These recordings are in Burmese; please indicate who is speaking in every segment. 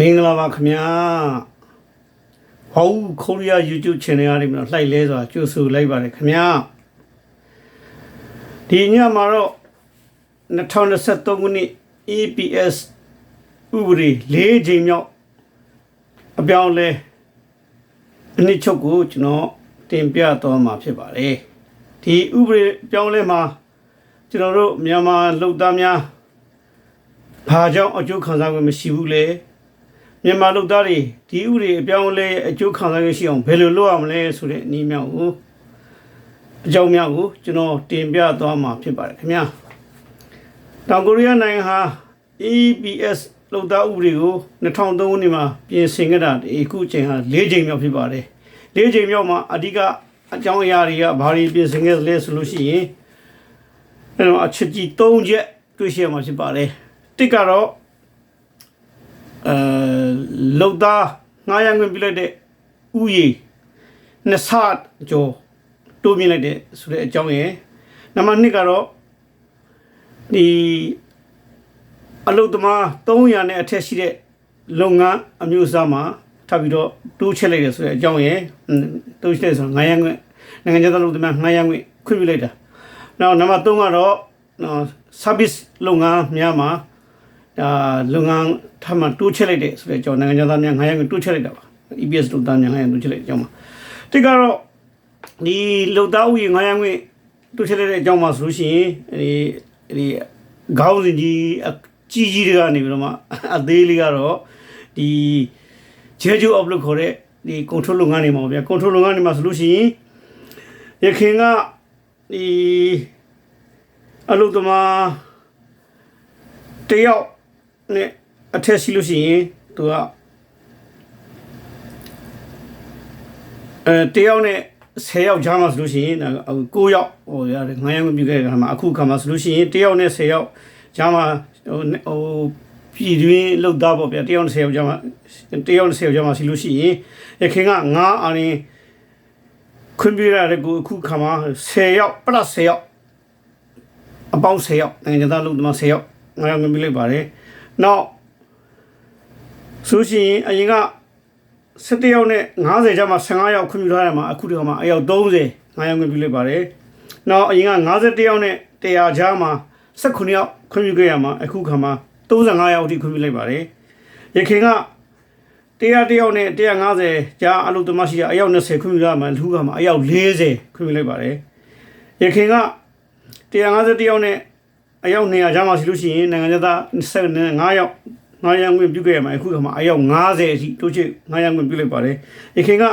Speaker 1: မင်္ဂလာပါခင်ဗျာဟောကိုရီးယား YouTube channel ကနေပြီးတော့လှိုက်လဲဆိုတာကြိုဆိုလိုက်ပါတယ်ခင်ဗျာဒီညမှာတော့2023ခုနှစ် EPS ဥပဒေ၄ချိန်မြောက်အပြောင်းလဲအနည်းချုပ်ကိုကျွန်တော်တင်ပြသွားမှာဖြစ်ပါတယ်ဒီဥပဒေအပြောင်းလဲမှာကျွန်တော်တို့မြန်မာလူသားများဘာကြောင့်အကျိုးခံစား권မရှိဘူးလဲ မြန်မာလူသားတွေဒီဥပဒေအပြောင်းအလဲအကျိုးခံစားရရှိအောင်ဘယ်လိုလုပ်ရမလဲဆိုတဲ့အနည်းမြောက်ကိုအကြောင်းများကိုကျွန်တော်တင်ပြသွားမှာဖြစ်ပါတယ်ခင်ဗျာတောင်ကိုရီးယားနိုင်ငံဟာ EPS လူသားဥပဒေကို2003ခုနှစ်မှာပြင်ဆင်ခဲ့တာဒီအခုချိန်ဟာ၄ချိန်မြောက်ဖြစ်ပါတယ်၄ချိန်မြောက်မှာအဓိကအကြောင်းအရာတွေကဘာတွေပြင်ဆင်ခဲ့လဲဆိုလို့ရှိရင်အဲတော့အချက်ကြီး၃ချက်တွေ့ရှိရမှာဖြစ်ပါတယ်တစ်ကတော့ အဲလုံသားငားရငွင့်ပြလိုက်တဲ့ဥယျာဉ်နှစ်ဆကျော်တိုးမြင့်လိုက်တဲ့ဆိုတဲ့အကြောင်းရယ်နံပါတ်2ကတော့ဒီအလုတ်သမား300နဲ့အထက်ရှိတဲ့လုပ်ငန်းအမျိုးအစားမှာထပ်ပြီးတော့တိုးချက်လိုက်တယ်ဆိုတဲ့အကြောင်းရယ်อืมတိုးချက်ဆိုငားရငွင့်နိုင်ငံခြားသားလုပ်သမားငားရငွင့်ခွင့်ပြုလိုက်တာနောက်နံပါတ်3ကတော့နော် service လုပ်ငန်းများမှာ ဒါလုပ်ငန်းထပ်မံတိုးချက်လိုက်တဲ့ဆိုတဲ့အကြောင်းနိုင်ငံသားများ900ကိုတိုးချက်လိုက်တာပါ EPS လုပ်သားများ900တိုးချက်လိုက်တဲ့အကြောင်းပါတိကတော့ဒီလုပ်သားဥယျာဉ်900ကိုတိုးချက်လိုက်တဲ့အကြောင်းပါဆိုလို့ရှိရင်ဒီဒီခေါင်းစဉ်ကြီးအကြီးကြီးတွေကနေပြီးတော့မှအသေးလေးကတော့ဒီဂျေဂျူအော့လို့ခေါ်တဲ့ဒီ control လုပ်ငန်းတွေမှာပေါ့ဗျာ control လုပ်ငန်းတွေမှာဆိုလို့ရှိရင်ရခင်ကဒီအလုပ်သမားတယောက် နဲ့အထက်ရှိလို့ရှိရင်သူကအဲတယောက်နဲ့10ယောက်ကြားမှာဆိုလို့ရှိရင်9ယောက်ဟိုရတယ်9ယောက်ပြုခဲ့တဲ့ခါမှာအခုခါမှာဆိုလို့ရှိရင်တယောက်နဲ့10ယောက်ကြားမှာဟိုဟိုပြည်တွင်းလောက်သားပေါ့ဗျာတယောက်နဲ့10ယောက်ကြားမှာတယောက်နဲ့10ယောက်ကြားမှာရှိလို့ရှိရင်ရခင်က9အာရင်ခွင့်ပြုရတဲ့ကိုအခုခါမှာ10ယောက် plus 10ယောက်အပေါင်း10ယောက်နိုင်ငံသားလို့ဒီမှာ10ယောက်ငါရငွေပြလိုက်ပါတယ်။ နောက်ဆိုရှင်အရင်က17ယောက်နဲ့90ကျမှ15ယောက်ခွင့်ပြုထားရမှာအခုဒီကမှာအယောက်30ငါရငွေပြလိုက်ပါတယ်။နောက်အရင်က51ယောက်နဲ့100ကြားမှာ18ယောက်ခွင့်ပြုခဲ့ရမှာအခုခါမှာ35ယောက်အထိခွင့်ပြုလိုက်ပါတယ်။ရခင်က100တယောက်နဲ့150ကြားအလုပ်သမားရှိရအယောက်20ခွင့်ပြုထားမှာလူကမှာအယောက်40ခွင့်ပြုလိုက်ပါတယ်။ရခင်က150တယောက်နဲ့ အယောက်200ကျားမှရှိလို့ရှိရင်နိုင်ငံသား25ယောက်9ယောက်ဝင်ပြုခဲ့ရမှာအခုကမှအယောက်90အထိတိုးချစ်9ယောက်ဝင်ပြုလိုက်ပါတယ်။ရခင်က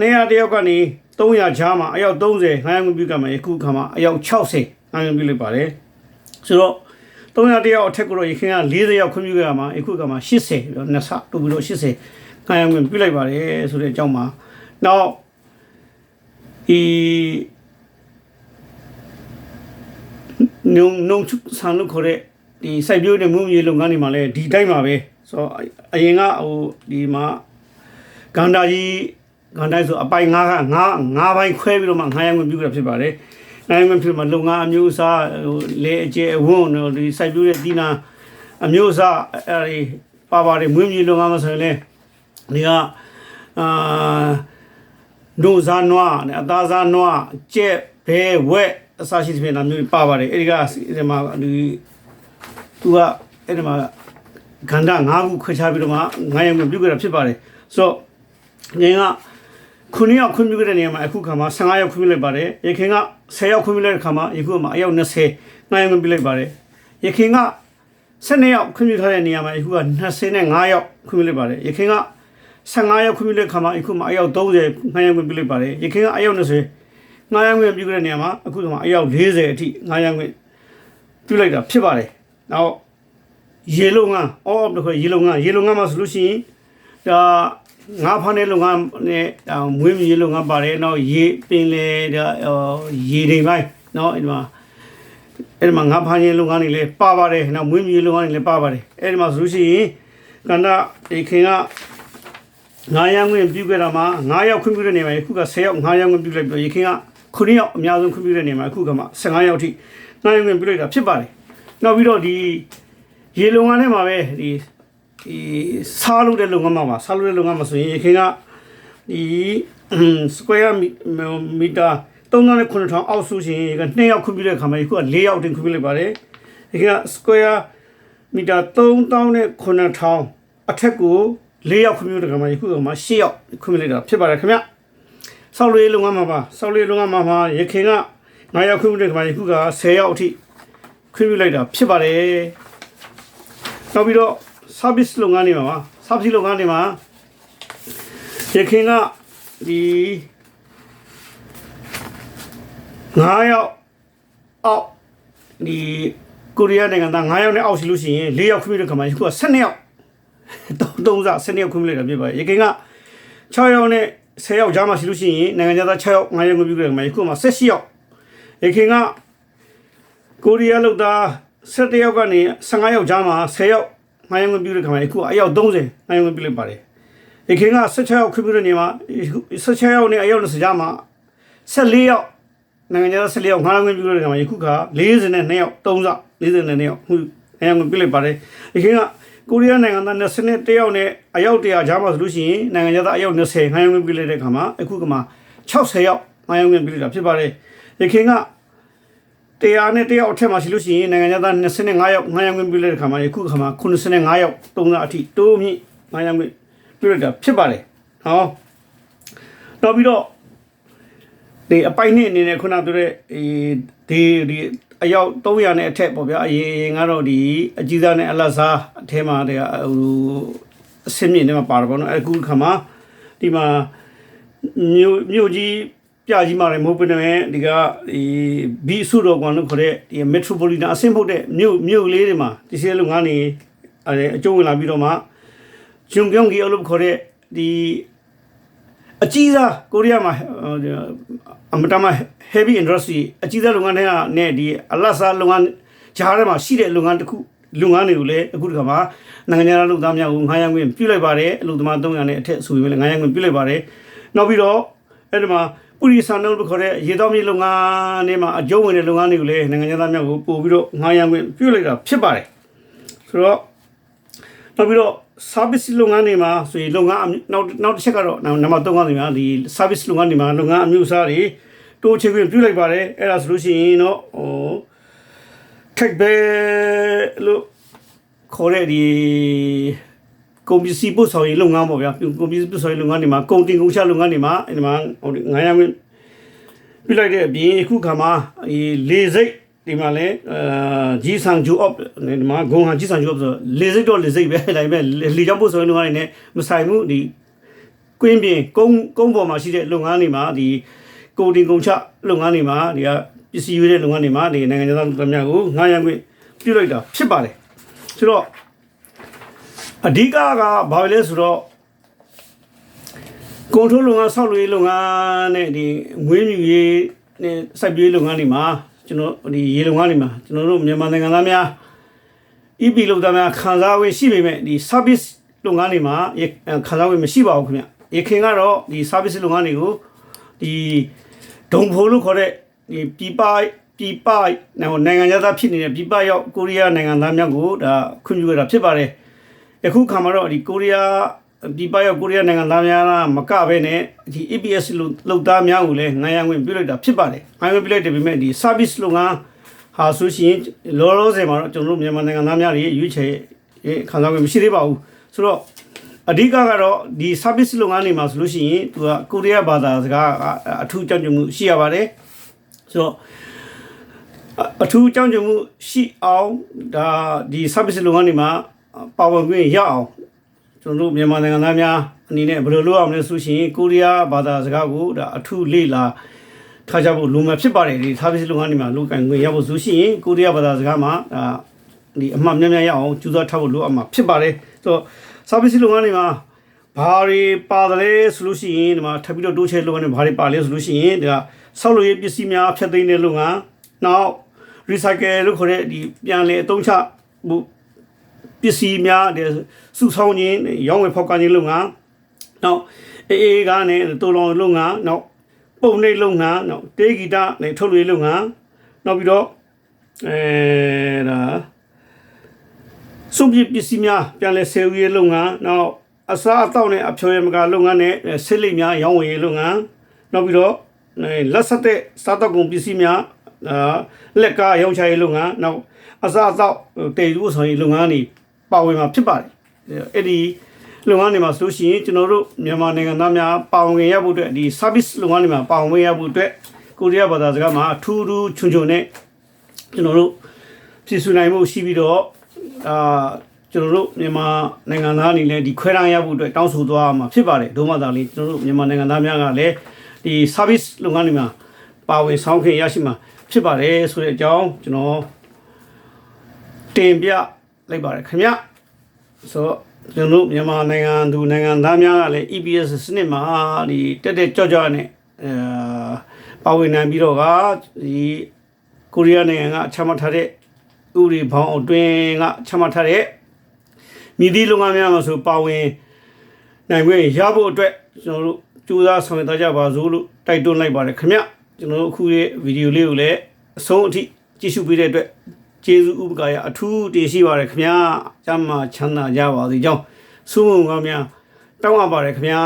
Speaker 1: 200တယောက်ကနေ300ကျားမှအယောက်30 9ယောက်ဝင်ပြုခဲ့မှာအခုကမှအယောက်60 9ယောက်ပြုလိုက်ပါတယ်။ဆိုတော့300တယောက်အထက်ကိုတော့ရခင်က40ယောက်ခွင့်ပြုခဲ့ရမှာအခုကမှ80ပြီးတော့နှစ်ဆတိုးပြီးတော့80 9ယောက်ဝင်ပြုလိုက်ပါတယ်ဆိုတဲ့အကြောင်းမှာနောက်ဒီ နုံနုံဆန်လို့ခေါ်တဲ့ဒီစိုက်ပျိုးတဲ့မုံမြေလုပ်ငန်းတွေမှာလည်းဒီတိုင်းပါပဲဆိုတော့အရင်ကဟိုဒီမှာဂန္ဓာကြီးဂန္ဓာဆိုအပိုင်ငါးကငါးငါးပိုင်းခွဲပြီးတော့မှငါးရံဝင်ပြုတာဖြစ်ပါတယ်။ငါးရံဝင်ပြုမှာလုပ်ငန်းအမျိုးအစားဟိုလေအကျဲအဝန်းတို့ဒီစိုက်ပျိုးတဲ့ဒီနာအမျိုးအစားအဲဒီပါပါတယ်မွေးမြူလုပ်ငန်းမှာဆိုရင်လည်းဒီကအာဒိုဇာနွားနဲ့အသားစားနွားကြက်ဘဲဝက် အစရှိသဖြင့်ဒါမျိုးပါပါတယ်အဲဒီကဒီမှာဒီသူကအဲ့ဒီမှာခန္ဓာ၅ခုခွဲခြားပြီးတော့မှငါးရုံပြုတ်ကြတာဖြစ်ပါတယ်ဆိုတော့ငင်ကခုနှစ်ယောက်ခွင့်ပြုခဲ့တဲ့နေရာမှာအခုခါမှာ15ယောက်ခွင့်ပြုလိုက်ပါတယ်ရခင်က10ယောက်ခွင့်ပြုလိုက်တဲ့ခါမှာယခုမှာအယောက်20ငါးရုံခွင့်ပြုလိုက်ပါတယ်ရခင်က12ယောက်ခွင့်ပြုထားတဲ့နေရာမှာယခုက25ယောက်ခွင့်ပြုလိုက်ပါတယ်ရခင်က15ယောက်ခွင့်ပြုလိုက်ခါမှာယခုမှာအယောက်30ငါးရုံခွင့်ပြုလိုက်ပါတယ်ရခင်ကအယောက်20 ငါးရံခွင့်ပြုခဲ့တဲ့နေရာမှာအခုကမှအယောက်40အထိငါးရံခွင့်ပြုလိုက်တာဖြစ်ပါတယ်။နောက်ရေလုံငန်းအော်ဘယ်လိုရေလုံငန်းရေလုံငန်းမှာဆိုလို့ရှိရင်ဒါငါးဖမ်းတဲ့လုပ်ငန်းနဲ့မွေးမြူရေးလုပ်ငန်းပါတယ်။နောက်ရေပင်လေဒါရေတွေပိုင်းနောက်အဲ့ဒီမှာအဲ့ဒီမှာငါးဖမ်းရေးလုပ်ငန်းတွေလည်းပါပါတယ်။နောက်မွေးမြူရေးလုပ်ငန်းတွေလည်းပါပါတယ်။အဲ့ဒီမှာဆိုလို့ရှိရင်ကန္တာဒီခင်က9ယောက်ဝင်ပြုခဲ့တာမှာ9ယောက်ခွင့်ပြုတဲ့နေရာမှာအခုက10ယောက်9ယောက်ဝင်ပြုလိုက်ပြီးရခင်က 9ယောက်အများဆုံးခွင့်ပြုတဲ့နေရာမှာအခုကမှ15ယောက်ထိ9ယောက်ဝင်ပြုလိုက်တာဖြစ်ပါတယ်နောက်ပြီးတော့ဒီရေလုံငန်းထဲမှာပဲဒီဒီစားလို့တဲ့လုပ်ငန်းမှာပါစားလို့တဲ့လုပ်ငန်းမှာဆိုရင်ရခင်ကဒီ square meter 3900အောက်ဆိုရှင်က2ရောက်ခွင့်ပြုတဲ့ခါမှာအခုက4ရောက်တင်ခွင့်ပြုလိုက်ပါတယ်ဒီက square meter 3900အထက်ကို4ရောက်ခွင့်ပြုတဲ့ခါမှာအခုကမှ8ရောက်ခွင့်ပြုလိုက်တာဖြစ်ပါတယ်ခင်ဗျ ဆောက်လေးလုပ်ငန်းမှာပါဆောက်လေးလုပ်ငန်းမှာမှာရခင်က9ရောက်ခွင့်ပြုတဲ့ခါမှာအခုက10ရောက်အထိခွင့်ပြုလိုက်တာဖြစ်ပါတယ်နောက်ပြီးတော့ service လုပ်ငန်းတွေမှာပါ service လုပ်ငန်းတွေမှာရခင်ကဒီ9ယောက်အောက်ဒီကိုရီးယားနိုင်ငံသား9ယောက်နဲ့အောက်ရှိလို့ရှိရင်4ယောက်ခွင့်ပြုတဲ့ခါမှာအခုက12ယောက်သုံးစား12ယောက်ခွင့်ပြုလိုက်တာဖြစ်ပါတယ်ရခင်က6ယောက်နဲ့ 10ယောက်ကြားမှာရှိလို့ရှိရင်နိုင်ငံသား6ယောက်9ယောက်ခွင့်ပြုတဲ့ခါမှာအခုမှ18ယောက်ရခင်ကကိုရီးယားလောက်သား17ယောက်ကနေ15ယောက်ကြားမှာ10ယောက်ငိုင်းဝင်ပြုတဲ့ခါမှာအခုအယောက်30ငိုင်းဝင်ပြုလိုက်ပါတယ်။ဒီခင်က16ယောက်ခွင့်ပြုတဲ့နေမှာ16ယောက်နဲ့အယောက်20ကြားမှာ14ယောက်နိုင်ငံခြား14ယောက်ငိုင်းဝင်ပြုတဲ့ခါမှာအခုက42ယောက်3စ42ယောက်ခုငိုင်းဝင်ပြုလိုက်ပါတယ်။ဒီခင်က ကိုရီးယားနိုင်ငံသား21ယောက်နဲ့အယောက်100ကြားမှာဆိုလို့ရှိရင်နိုင်ငံခြားသားအယောက်20ငိုင်းဝင်ပြုလိုက်တဲ့ခါမှာအခုကမှ60ယောက်ငိုင်းဝင်ပြုလိုက်တာဖြစ်ပါတယ်။ဒီခင်ကတရားနဲ့တယောက်အထက်မှာရှိလို့ရှိရင်နိုင်ငံသား25ယောက်9ယောက်ဝင်ပြလိုက်တဲ့ခါမှာယခုခါမှာ85ယောက်3လအထိတိုးမြင့်9ယောက်ဝင်ပြလိုက်တာဖြစ်ပါတယ်ဟောတော့ပြီးတော့ဒီအပိုင်နဲ့အနေနဲ့ခုနပြောတဲ့ဒီဒီ အယောက်300နဲ့အထက်ပေါ့ဗျာအရင်ကတော့ဒီအကြီးစားနဲ့အလတ်စားအထဲမှာတည်းဟိုအစင်းမြင့်တွေမှာပါတော့ဗောနော်အခုခါမှာဒီမှာမြို့မြို့ကြီးပြကြီးမှာလည်းမဟုတ်ဘဲနဲ့ဒီကဒီဘီဆုတော်ကောင်လို့ခေါ်တဲ့ဒီ metropolitan အဆင့်ဖို့တဲ့မြို့မြို့လေးတွေမှာဒီစဲလုပ်ငန်းတွေအဲအကျုံးဝင်လာပြီးတော့မှဂျုံပြုံးကြီးအလုပ်ခေါ်တဲ့ဒီအကြီးစားကိုရီးယားမှာ အမတမ heavy industry အကြီးစားလုပ်ငန်းတွေကနဲ့ဒီအလတ်စားလုပ်ငန်းဂျားထဲမှာရှိတဲ့လုပ်ငန်းတစ်ခုလုပ်ငန်းတွေကိုလည်းအခုဒီကမှာနိုင်ငံခြားလုပ်သားများကိုငှားရမ်းခွင့်ပြုလိုက်ပါတယ်အလုပ်သမား300နဲ့အထက်ဆိုရင်လည်းငှားရမ်းခွင့်ပြုလိုက်ပါတယ်နောက်ပြီးတော့အဲ့ဒီမှာပူရီဆန်တော့ခေါ်တဲ့ရေတော်မြေလုပ်ငန်းတွေမှာအကျုံးဝင်တဲ့လုပ်ငန်းတွေကိုလည်းနိုင်ငံသားများကိုပို့ပြီးတော့ငှားရမ်းခွင့်ပြုလိုက်တာဖြစ်ပါတယ်ဆိုတော့နောက်ပြီးတော့ service လုပ်ငန်းတွေမှာဆိုရင်လုပ်ငန်းနောက်နောက်တစ်ချက်ကတော့နံပါတ်3ကနေမှာဒီ service လုပ်ငန်းတွေမှာလုပ်ငန်းအမျိုးအစားတွေတိုးချဲ့ခွင့်ပြုလိုက်ပါတယ်အဲ့ဒါဆိုလို့ရှိရင်တော့ဟို tech bay လို့ခေါ်တဲ့ဒီကုန်ပစ္စည်းပို့ဆောင်ရေးလုပ်ငန်းပေါ့ဗျာကုန်ပစ္စည်းပို့ဆောင်ရေးလုပ်ငန်းတွေမှာကုန်တင်ကုန်ချလုပ်ငန်းတွေမှာအဲဒီမှာဟိုငါးရမ်းပြလိုက်တဲ့အပြင်အခုခါမှာဒီလေစိတ် ဒီမှာလဲအာဂျီဆန်ဂျူအော့ဒီမှာဂုံဟာဂျီဆန်ဂျူအော့ဆိုလေစိတ်တော့လေစိတ်ပဲဒါပေမဲ့လေကြောင့်ပို့ဆောင်ရေးလုပ်ငန်းတွေနဲ့မဆိုင်မှုဒီကွင်းပြင်ကုန်းကုန်းပေါ်မှာရှိတဲ့လုပ်ငန်းတွေမှာဒီကုန်တင်ကုန်ချလုပ်ငန်းတွေမှာဒီကပစ္စည်းရွေးတဲ့လုပ်ငန်းတွေမှာဒီနိုင်ငံသားလူသားများကိုငှားရမ်းခွင့်ပြုလိုက်တာဖြစ်ပါတယ်ဆိုတော့အဓိကကဘာလဲဆိုတော့ကွန်ထရိုးလုပ်ငန်းဆောက်လုပ်ရေးလုပ်ငန်းနဲ့ဒီငွေမြူရေးနဲ့စိုက်ပျိုးရေးလုပ်ငန်းတွေမှာ ကျွန်တော်ဒီရေလုပ်ငန်းတွေမှာကျွန်တော်တို့မြန်မာနိုင်ငံသားများ EP လုပ်သားများခံစားဝင်ရှိပေမဲ့ဒီ service လုပ်ငန်းတွေမှာခံစားဝင်မရှိပါဘူးခင်ဗျ။ရခင်ကတော့ဒီ service လုပ်ငန်းတွေကိုဒီဒုံဖိုးလို့ခေါ်တဲ့ဒီပြပပြပနိုင်ငံသားဖြစ်နေတဲ့ပြပရောက်ကိုရီးယားနိုင်ငံသားများကိုဒါခွင့်ပြုရတာဖြစ်ပါတယ်။ယခုခါမှာတော့ဒီကိုရီးယား ဒီပရောက်ကိုရီးယားနိုင်ငံသားများကမကဘဲနဲ့ဒီ APS လုပ်သားများကိုလည်းငှားရမ်းခွင့်ပြုလိုက်တာဖြစ်ပါတယ်ငှားရမ်းပြုလိုက်တယ်ပေမဲ့ဒီ service လုပ်ငန်းဟာဆိုရှင်လောလောဆယ်မှာတော့ကျွန်တော်တို့မြန်မာနိုင်ငံသားများတွေရွေးချယ်ခံစားခွင့်မရှိသေးပါဘူးဆိုတော့အဓိကကတော့ဒီ service လုပ်ငန်းတွေမှာဆိုလို့ရှိရင်သူကကိုရီးယားဘာသာစကားအထူးကြောင့်ကြမှုရှိရပါတယ်ဆိုတော့အထူးကြောင့်ကြမှုရှိအောင်ဒါဒီ service လုပ်ငန်းတွေမှာပါဝင်ခွင့်ရအောင် ကျွန်တော်တို့မြန်မာနိုင်ငံသားများအနေနဲ့ဘယ်လိုလုပ်အောင်လဲဆိုရှင်ကိုရီးယားဘာသာစကားကိုဒါအထူးလေ့လာထားကြဖို့လိုမှဖြစ်ပါတယ်ဒီ service လုပ်ငန်းတွေမှာလုပ်ကင်ခွင့်ရဖို့ဆိုရှင်ကိုရီးယားဘာသာစကားမှာဒါဒီအမှတ်များများရအောင်ကြိုးစားထားဖို့လိုအပ်မှာဖြစ်ပါတယ်ဆိုတော့ service လုပ်ငန်းတွေမှာဘာတွေပါတယ်ဆိုလို့ရှိရင်ဒီမှာထပ်ပြီးတော့တိုးချဲလုပ်ငန်းတွေဘာတွေပါလဲဆိုလို့ရှိရင်ဒါဆောက်လုပ်ရေးပစ္စည်းများဖြတ်သိမ်းတဲ့လုပ်ငန်းနောက် recycle လို့ခေါ်တဲ့ဒီပြန်လည်အသုံးချမှု ပစ္စည်းများစုဆောင်းခြင်းရောင်းဝယ်ဖောက်ကားခြင်းလုပ်ငန်းနောက်အေးအေးကားနဲ့တိုးလောင်လုပ်ငန်းနောက်ပုံနှိပ်လုပ်ငန်းနောက်တေးဂီတနဲ့ထုတ်လွှင့်လုပ်ငန်းနောက်ပြီးတော့အဲဒါစွန့်ပစ်ပစ္စည်းများပြန်လည်ဆယ်ယူရေးလုပ်ငန်းနောက်အစားအသောက်နဲ့အဖျော်ရည်မကာလုပ်ငန်းနဲ့ဆေးလိပ်များရောင်းဝယ်ရေးလုပ်ငန်းနောက်ပြီးတော့အဲလက်ဆက်တဲ့စားတောက်ကုန်ပစ္စည်းများအာလက်ကားရောင်းချရေးလုပ်ငန်းနောက်အစားအသောက်တည်ယူဆောင်ရေးလုပ်ငန်းတွေ ပါဝင်မှာဖြစ်ပါတယ်အဲ့ဒီလုပ်ငန်းတွေမှာဆိုလို့ရှိရင်ကျွန်တော်တို့မြန်မာနိုင်ငံသားများပါဝင်ရဖို့အတွက်ဒီ service လုပ်ငန်းတွေမှာပါဝင်ရဖို့အတွက်ကိုရီးယားဘာသာစကားမှာအထူးထူးချွန်ချွန်နဲ့ကျွန်တော်တို့ပြည်စုနိုင်မှုရှိပြီးတော့အာကျွန်တော်တို့မြန်မာနိုင်ငံသားအနေနဲ့ဒီခွဲတန်းရဖို့အတွက်တောင်းဆိုသွားမှာဖြစ်ပါတယ်ဒုမသားလေးကျွန်တော်တို့မြန်မာနိုင်ငံသားများကလည်းဒီ service လုပ်ငန်းတွေမှာပါဝင်ဆောင်ခင်ရရှိမှာဖြစ်ပါတယ်ဆိုတဲ့အကြောင်းကျွန်တော်တင်ပြ လိုက်ပါတယ်ခင်ဗျဆိုတော့ကျွန်တော်တို့မြန်မာနိုင်ငံသူနိုင်ငံသားများကလည်း EPS စနစ်မှာဒီတက်တက်ကြွကြွနဲ့အဲပါဝင်နိုင်ပြီးတော့ကဒီကိုရီးယားနိုင်ငံကချမှတ်ထားတဲ့ဥပဒေဘောင်အတွင်းကချမှတ်ထားတဲ့မြည်သည့်လုပ်ငန်းများမှာဆိုပါဝင်နိုင်ခွင့်ရဖို့အတွက်ကျွန်တော်တို့ကြိုးစားဆောင်ရွက်ကြပါစို့လို့တိုက်တွန်းလိုက်ပါတယ်ခင်ဗျကျွန်တော်တို့အခုရဲ့ဗီဒီယိုလေးကိုလည်းအဆုံးအထိကြည့်ရှုပေးတဲ့အတွက် ကျေးဇူးဥပကာရအထူးတင်ရှိပါတယ်ခင်ဗျာကျမ်းမာချမ်းသာကြပါစေကြောင်းဆုမွန်ကောင်းများတောင်းအပ်ပါတယ်ခင်ဗျာ